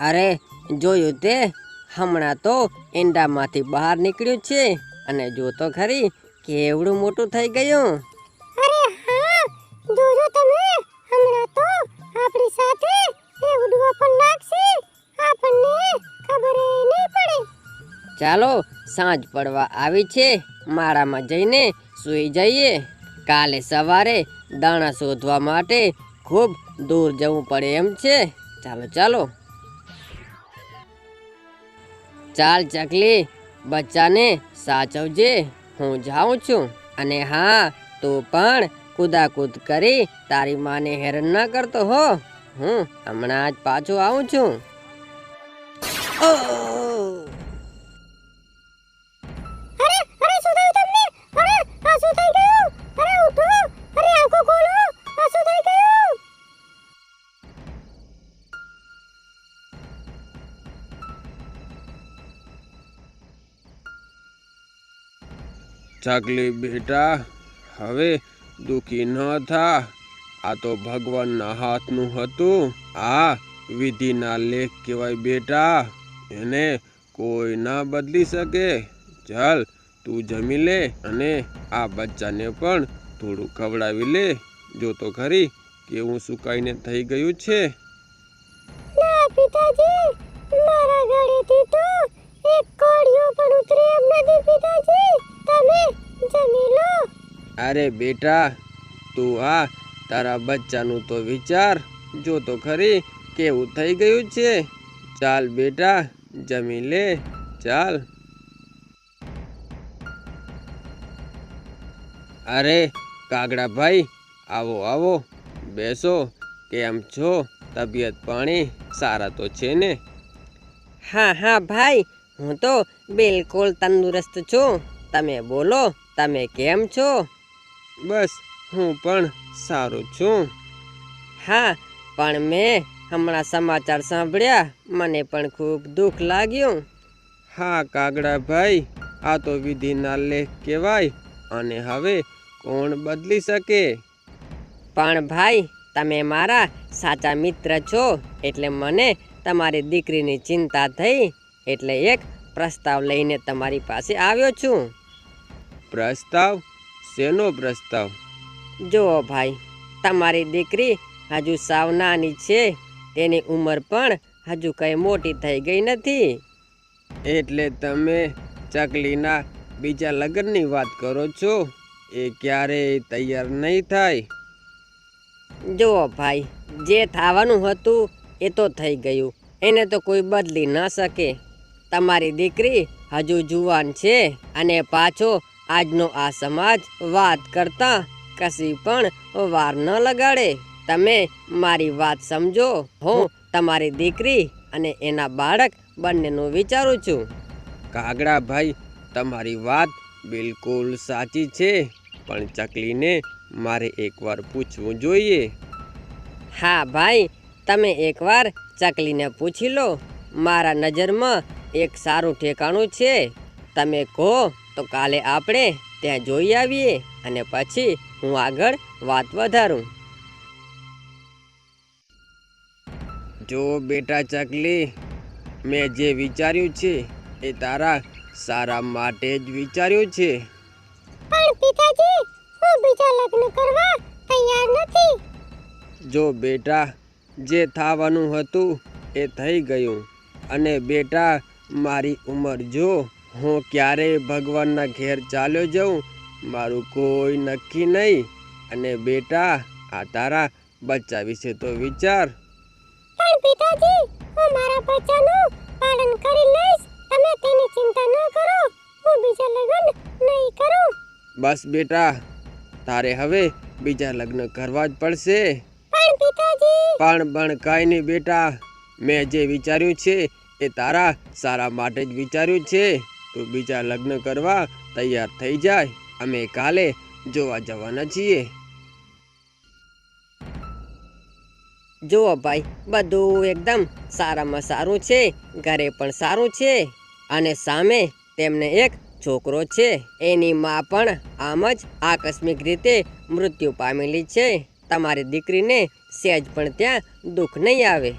અરે જોયું તે? હમણાં તો ઈંડામાંથી બહાર નીકળ્યું છે. અને જો તો ખરી કેવડું મોટું થઈ ગયું. અરે હા જોજો તમે હમણાં તો આપણી સાથે એ ઉડવા પણ લાગશે. આપણને ખબર નહીં પડે. ચાલો સાંજ પડવા આવી છે. માળામાં જઈને સૂઈ જઈએ. કાલે સવારે દાણા શોધવા માટે ખૂબ દૂર જવું પડે એમ છે. ચાલો ચાલો. ચાલ ચકલી, બચ્ચાને સાચવજે, હું જાઉં છું. અને હા, તું પણ કૂદાકૂદ કરી તારી માને હેરાન ના કરતો હો. હું હમણાં જ પાછો આવું છું. ઓહ! ચાકલી બેટા. હવે દુખી ન થા. આ તો ભગવાનના હાથનું હતું. આ વિધિના લેખ કહેવાય બેટા. એને કોઈ ના બદલી શકે. ચાલ તું જમી લે અને આ બચ્ચાને પણ થોડું ખવડાવી લે. જો તો ખરી કેવું સુકાઈને થઈ ગયું છે. ના પિતાજી, મારા ગળેથી તો એક કોળિયો પણ ઉતરે એમ નથી પિતાજી. તમે જમી લો. અરે બેટા તું આ તારા બચ્ચાનું તો વિચાર. જો તો ખરી કેવું થઈ ગયું છે? ચાલ બેટા જમી લે ચાલ. અરે કાગડા ભાઈ આવો આવો બેસો કેમ છો? તબિયત પાણી સારા તો છે ને? હા હા ભાઈ હું તો બિલકુલ તંદુરસ્ત છું. તમે બોલો તમે કેમ છો? બસ હું પણ સારું છું. હા પણ મેં હમણાં સમાચાર સાંભળ્યા મને પણ ખૂબ દુઃખ લાગ્યું. હા કાગડા ભાઈ આ તો વિધિના લેખ કહેવાય અને હવે કોણ બદલી શકે? પણ ભાઈ તમે મારા સાચા મિત્ર છો એટલે મને તમારી દીકરીની ચિંતા થઈ એટલે એક પ્રસ્તાવ લઈને તમારી પાસે આવ્યો છું. પ્રસ્તાવ? શેનો પ્રસ્તાવ? જુઓ ભાઈ તમારી દીકરી હજુ સાવ નાની છે તેની ઉંમર પણ હજુ કંઈ મોટી થઈ ગઈ નથી. એટલે તમે ચકલીના બીજા લગ્નની વાત કરો છો? એ ક્યારેય તૈયાર નહીં થાય. જુઓ ભાઈ જે થવાનું હતું એ તો થઈ ગયું એને તો કોઈ બદલી ન શકે. તમારી દીકરી હજુ જુવાન છે અને પાછો આજનો આ સમાજ વાત કરતા કશી પણ વાર ન લગાડે. તમે મારી વાત સમજો. હું તમારી દીકરી અને એના બાળક બંનેનું વિચારું છું. કાગડા ભાઈ તમારી વાત બિલકુલ સાચી છે પણ ચકલીને મારે એકવાર પૂછવું જોઈએ. હા ભાઈ તમે એકવાર ચકલીને પૂછી લો. મારા નજરમાં એક સારું ઠેકાણું છે. તમે કહો તો કાલે આપણે ત્યાં જોઈ આવીએ અને પછી હું આગળ વાત વધારું. જો બેટા ચકલી મેં જે વિચાર્યું છે એ તારા સારા માટે જ વિચાર્યું છે. પણ પિતાજી હું બીજા લગ્ન કરવા તૈયાર નથી. જો બેટા જે થવાનું હતું એ થઈ ગયું. અને બેટા મારી ઉંમર જો હું ક્યારેય ભગવાનના ઘેર ચાલ્યો જાઉં મારું કોઈ નક્કી નહીં. અને બેટા આ તારા બચ્ચા વિશે તો વિચાર. પણ પિતાજી હું મારા બચ્ચાનું પાલન કરી લઈશ તમે તેની ચિંતા ન કરો. હું બીજા લગ્ન નહીં કરું. બસ બેટા તારે હવે બીજા લગ્ન કરવા જ પડશે. પણ પિતાજી. પણ પણ કાંઈ નહીં બેટા. મેં જે વિચાર્યું છે એ તારા સારા માટે જ વિચાર્યું છે. તું બીજા લગ્ન કરવા તૈયાર થઈ જાય. અમે કાલે જોવા જવાના છીએ. જુઓ ભાઈ, બધું એકદમ સારામાં સારું છે. ઘરે પણ સારું છે. અને સામે તેમને એક છોકરો છે. એની માં પણ આમ જ આકસ્મિક રીતે મૃત્યુ પામેલી છે. તમારી દીકરીને સહેજ પણ ત્યાં દુઃખ નહીં આવે.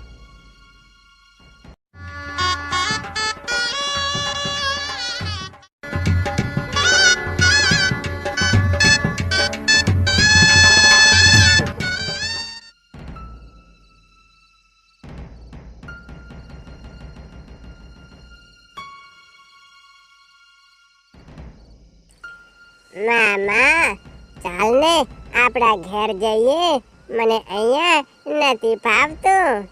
મામા ચાલ ને આપણા ઘેર જઈએ. મને અહીંયા નથી ફાવતું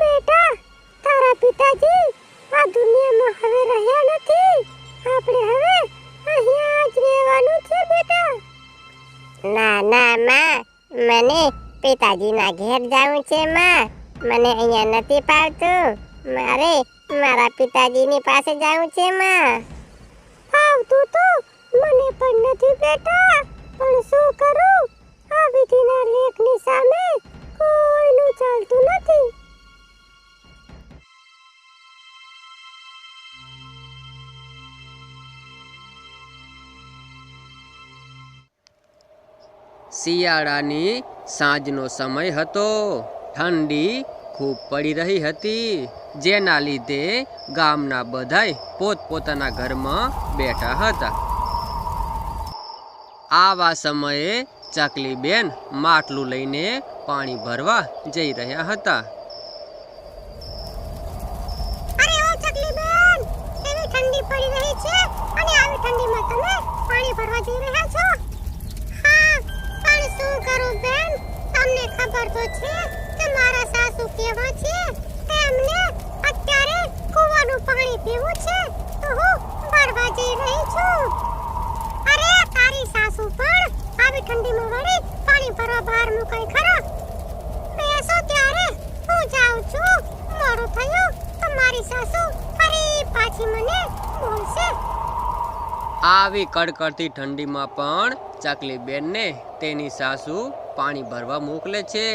બેટા તારા પિતાજી આ દુનિયામાં હવે રહ્યા નથી. આપણે હવે અહીંયા જ રહેવાનું છે બેટા. ના ના માં. મને પિતાજીના ઘેર જવું છે માં. મને અહીંયા નથી ફાવતું મારે મારા પિતાજીની પાસે જવું છે માં. ફાવતું તો બેટા, પણ શું કરું? આ વિધિના લેખની સામે કોઈનું ચાલતું નથી. શિયાળાની સાંજનો સમય હતો. ઠંડી ખૂબ પડી રહી હતી, જેના લીધે ગામના બધાય પોતપોતાના ઘરમાં બેઠા હતા. આવા સમયે ચકલી બેન માટલું લઈને પાણી ભરવા જઈ રહ્યા હતા. અત્યારે કૂવાનું પાણી પીવું છે, તો હું ભરવા જઈ રહી છું અરે તારી સાસુ પણ આવી ઠંડીમાં વળી, પાણી ભરવા બહાર મુકાય ખરા. બેસો ત્યારે, હું જાઉં છું. મોડું થયું તો મારી સાસુ ફરી પાછી મને બોલશે. આવી કડકડતી ઠંડીમાં પણ ચકલી બેનને તેની સાસુ પાણી ભરવા મોકલે છે.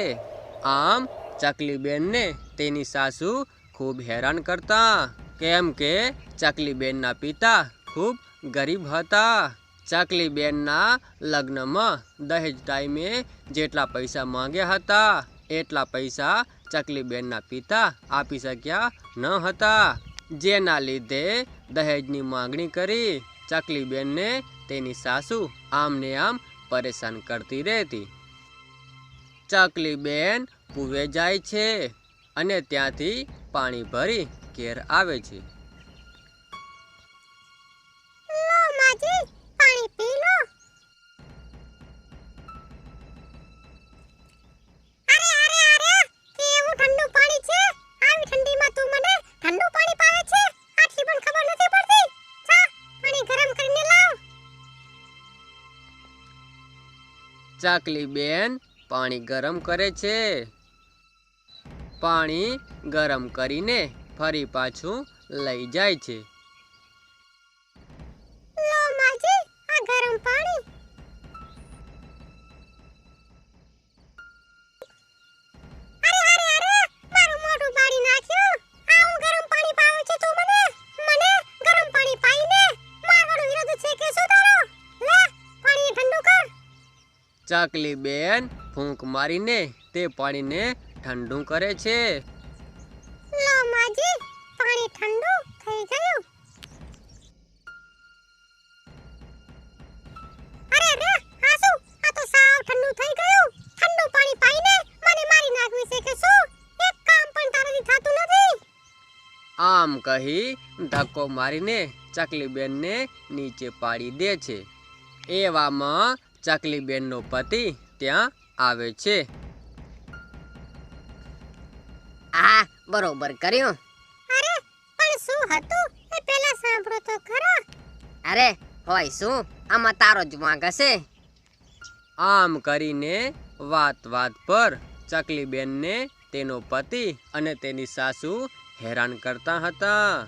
આમ, ચકલી બેનને તેની સાસુ ખૂબ હેરાન કરતા, કેમ કે ચકલી બેનના પિતા ખૂબ ગરીબ હતા. ચકલી બેનના લગ્નમાં દહેજ ટાઈમે જેટલા પૈસા માંગ્યા હતા, એટલા પૈસા ચકલીબેનના પિતા આપી શક્યા ન હતા. જેના લીધે દહેજની માંગણી કરી ચકલીબેનને તેની સાસુ આમને આમ પરેશાન કરતી રહેતી. ચકલીબેન કૂવે જાય છે અને ત્યાંથી પાણી ભરી ઘેર આવે છે. ચકલી બેન પાણી ગરમ કરે છે. પાણી ગરમ કરીને ફરી પાછું લઈ જાય છે. ચકલી બેન ફૂંક મારીને તે પાણીને ઠંડુ કરે છે. લો માજી પાણી ઠંડુ થઈ ગયું. અરે અરે આ આ તો સાવ ઠંડુ થઈ ગયું. ઠંડુ પાણી પાઈને મને મારી નાખવી છે કે શું? એક કામ પણ તારાથી થતું નથી. આમ કહી ધક્કો મારીને ચકલી બેનને નીચે પાડી દે છે. એવામાં ચકલી બેનનો પતિ ત્યાં આવે છે. આ બરોબર કર્યું. અરે પણ શું હતું? એ પહેલા સાંભળો તો ખરા. અરે હોય શું? આમાં તારો જ વાંક હશે. આમ કરીને વાત વાત પર ચકલીબેનને તેનો પતિ અને તેની સાસુ હેરાન કરતા હતા.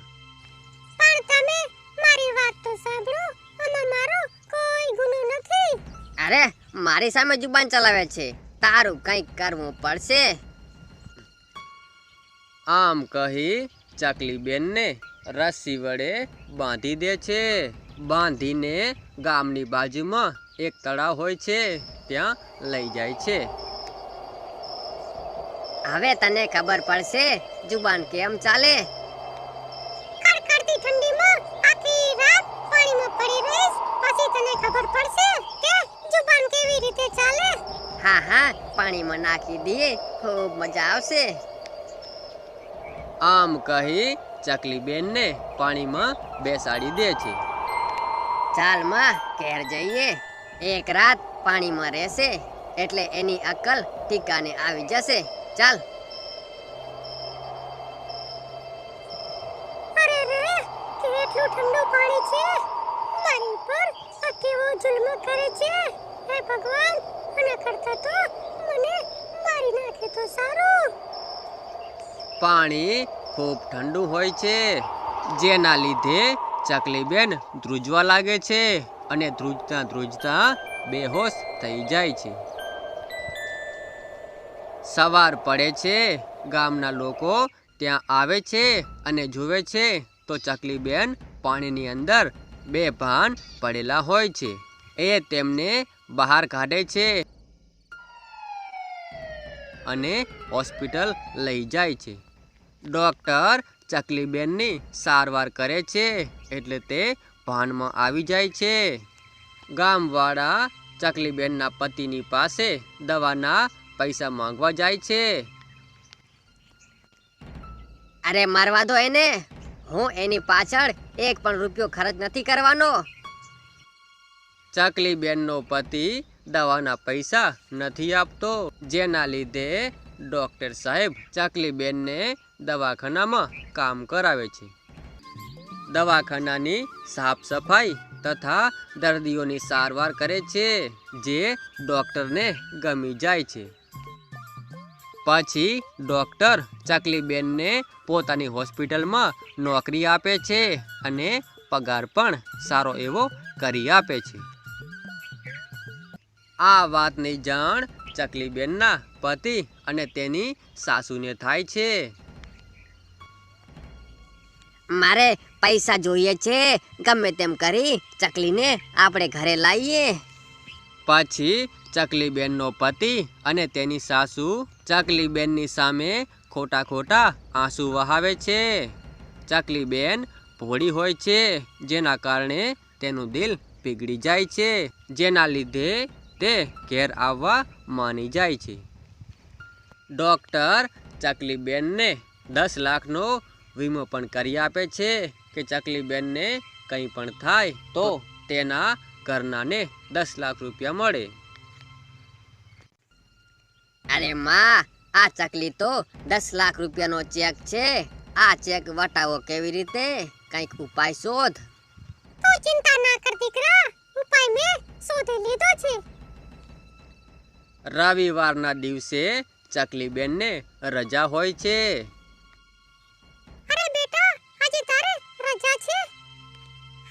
અરે મારી સામે જુબાન ચલાવે છે. તારું કંઈક કરવું પડશે. આમ કહી ચકલી બેનને રસ્સી વડે બાંધી દે છે. બાંધીને ગામની બાજુમાં એક તળાવ હોય છે ત્યાં લઈ જાય છે. હવે તને ખબર પડશે જુબાન કેમ ચાલે. હા હા પાણીમાં નાખી દઈએ. ખૂબ મજા આવશે. આમ કહી ચકલી બેનને પાણીમાં બેસાડી દે છે. ચાલમાં ઘેર જઈએ. એક રાત પાણીમાં રહેશે એટલે એની અક્કલ ઠીકાને આવી જશે. ચાલ. અરે રે કેટલું ઠંડુ પાણી છે. મારી પર આ કેવો જુલ્મ કરે છે. હે ભગવાન આના કરતા તો મને મારી નાખે તો સારું. પાણી ખૂબ ઠંડુ હોય છે. જેના લીધે ચકલીબેન ધ્રુજવા લાગે છે અને ધ્રુજતા ધ્રુજતા બેહોશ થઈ જાય છે. સવાર પડે છે. ગામના લોકો ત્યાં આવે છે અને જુએ છે તો ચકલીબેન પાણીની અંદર બે ભાન પડેલા હોય છે. એ તેમને બહાર કાઢે છે અને હોસ્પિટલ લઈ જાય છે. ડૉક્ટર ચકલીબેનની સારવાર કરે છે એટલે તે ભાનમાં આવી જાય છે. ગામવાળા ચકલીબેનના પતિની પાસે દવાના પૈસા માંગવા જાય છે. અરે મારવા દો એને. હું એની પાછળ એક પણ રૂપિયો ખર્ચ નથી કરવાનો. ચકલીબેનનો પતિ દવાના પૈસા નથી આપતો. જેના લીધે ડૉક્ટર સાહેબ ચકલીબેનને દવાખાનામાં કામ કરાવે છે. દવાખાનાની સાફ સફાઈ તથા દર્દીઓની સારવાર કરે છે, જે ડૉક્ટરને ગમી જાય છે. પછી ડૉક્ટર ચકલીબેનને પોતાની હોસ્પિટલમાં નોકરી આપે છે અને પગાર પણ સારો એવો કરી આપે છે. આ વાતની જાણ ચકલીબેનના પતિ અને તેની સાસુને થાય છે. મારે પૈસા જોઈએ છે. ગમે તેમ કરી ચકલીને આપણે ઘરે લાવીએ પછી ચકલીબેનનો પતિ અને તેની સાસુ ચકલીબેનની સામે ખોટા ખોટા આંસુ વહાવે છે. ચકલીબેન ભોળી હોય છે જેના કારણે તેનું દિલ પીગળી જાય છે. જેના લીધે તે ઘેર આવવા માની જાય છે. ડૉક્ટર ચકલીબેનને દસ લાખનો વીમો પણ કરી આપે છે કે ચકલીબેનને કંઈ પણ થાય તો તેના ઘરનાને દસ લાખ રૂપિયા મળે. અરે માં આ ચકલી તો દસ લાખ રૂપિયાનો ચેક છે. આ ચેક વટાવો કેવી રીતે? કંઈક ઉપાય શોધ. તું ચિંતા ના કર દીકરા. ઉપાય મેં શોધી લીધો છે. રવિવારના દિવસે ચકલીબેનને રજા હોય છે. અરે બેટા આજે તારે રજા છે?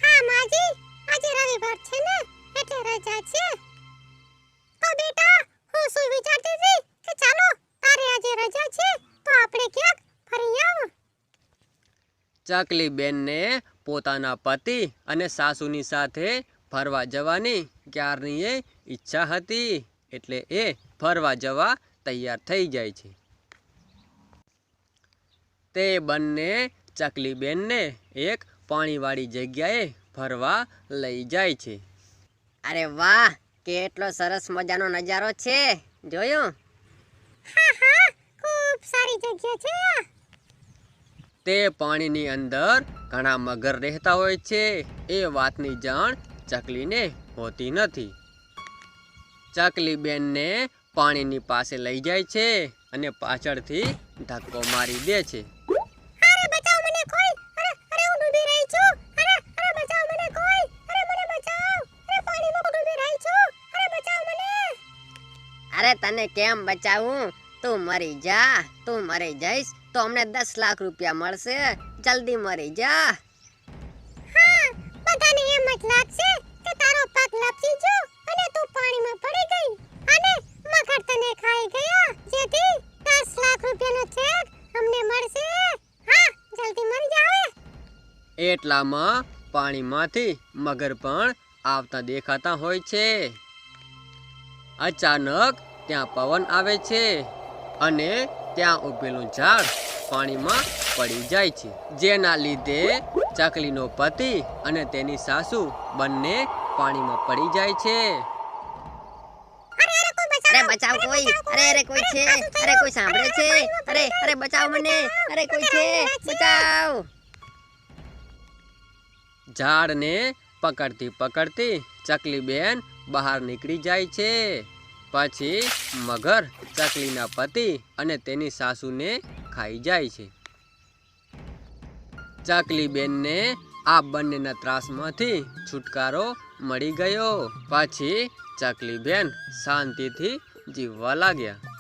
હા માજી આજે રવિવાર છે ને એટલે રજા છે. તો બેટા હું શું વિચારતી હતી કે ચાલો તારે આજે રજા છે તો આપણે ક્યાંક ફરી આવ? ચકલીબેનને પોતાના પતિ અને સાસુની સાથે ફરવા જવાની ક્યારની ઈચ્છા હતી? એટલે એ ફરવા જવા તૈયાર થઈ જાય છે. તે બંને ચકલીબેનને એક પાણીવાળી જગ્યાએ ફરવા લઈ જાય છે. અરે વાહ કેટલો સરસ મજાનો નજારો છે. જોયું? હા હા ખૂબ સારી જગ્યા છે તે પાણીની અંદર ઘણા મગર રહેતા હોય છે. એ વાતની જાણ ચકલીને હોતી નથી. ચકલી બેનને પાણીની પાસે લઈ જાય છે અને પાછળથી ધક્કો મારી દે છે. અરે બચાવ મને કોઈ! અરે અરે હું ડૂબી રહી છું! અરે અરે બચાવ મને કોઈ! અરે મને બચાવ! અરે પાણીમાં ડૂબી રહી છું! અરે બચાવ મને! અરે તને કેમ બચાવું? તું મરી જા તું મરી જઈશ તો અમને દસ લાખ રૂપિયા મળશે. જલ્દી મરી જા. એટલામાં પાણીમાંથી મગર પણ આવતા દેખાતા હોય છે. અચાનક ત્યાં પવન આવે છે અને ત્યાં ઉભેલું ઝાડ પાણીમાં પડી જાય છે. જેના લીધે ચકલીનો પતિ અને તેની સાસુ બંને પાણીમાં પડી જાય છે. અરે બચાવ કોઈ. અરે અરે, કોઈ છે. અરે, કોઈ સાંભળે છે? અરે અરે, બચાવ મને. અરે, કોઈ છે? બચાવ. ઝાડને પકડતી પકડતી ચકલી બેન બહાર નીકળી જાય છે. પછી મગર ચકલીના પતિ અને તેની સાસુને ખાઈ જાય છે. ચકલી બેનને આ બંનેના ત્રાસમાંથી છુટકારો મળી ગયો. પછી ચકલી બેન શાંતિથી જીવવા લાગ્યા.